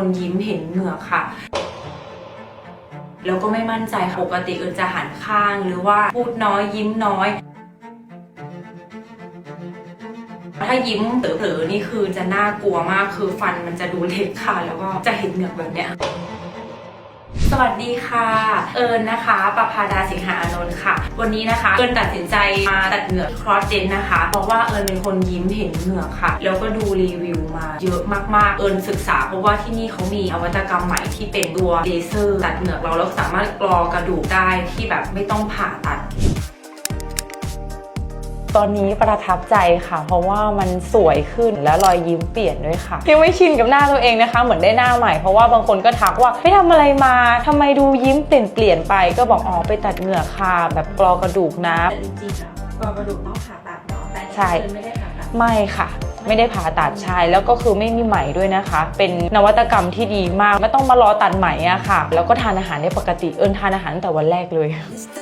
คนยิ้มเห็นเหงือกค่ะ แล้วก็ไม่มั่นใจปกติเอิญจะหันข้างหรือว่าพูดน้อยยิ้มน้อย ถ้ายิ้มเผลอๆนี่คือจะน่ากลัวมากคือฟันมันจะดูเล็กค่ะ แล้วก็จะเห็นเหงือกแบบเนี้ย สวัสดีค่ะ เอิญนะคะประภาดาสิงหาอานนท์ค่ะ วันนี้นะคะ เอิญตัดสินใจมาตัดเหงือกครอสเจนนะคะ เพราะว่าเอิญเป็นคนยิ้มเห็นเหงือกค่ะ แล้วก็ดูรีวิวมาเยอะมากๆ เอิญศึกษา เพราะว่าที่นี่เขามีนวัตกรรมใหม่ที่เป็นตัวเลเซอร์ตัดเหงือกเราแล้วสามารถกรอกระดูกได้ที่แบบไม่ต้องผ่าตัด ตอนนี้ประทับใจค่ะ เพราะว่ามันสวยขึ้นและรอยยิ้มเปลี่ยนด้วยค่ะยังไม่ชินกับหน้าตัวเองนะคะ เหมือนได้หน้าใหม่เพราะว่าบางคนก็ทักว่าไปทำอะไรมาทำไมดูยิ้มเปลี่ยนเปลี่ยนไป ก็บอกอ๋อไปตัดเหงือกค่ะแบบกรอกระดูกนะแต่จริงๆอะกรอกระดูกต้องผ่าตัดเนาะแต่ใช่คือไม่ได้ผ่าตัดไม่ค่ะไม่ได้ผ่าตัดชายแล้วก็คือไม่มีไหมด้วยนะคะ เป็นนวัตกรรมที่ดีมาก ไม่ต้องมารอตัดไหมอะค่ะ แล้วก็ทานอาหารได้ปกติเอิญทานอาหารตั้งแต่วันแรกเลย It's the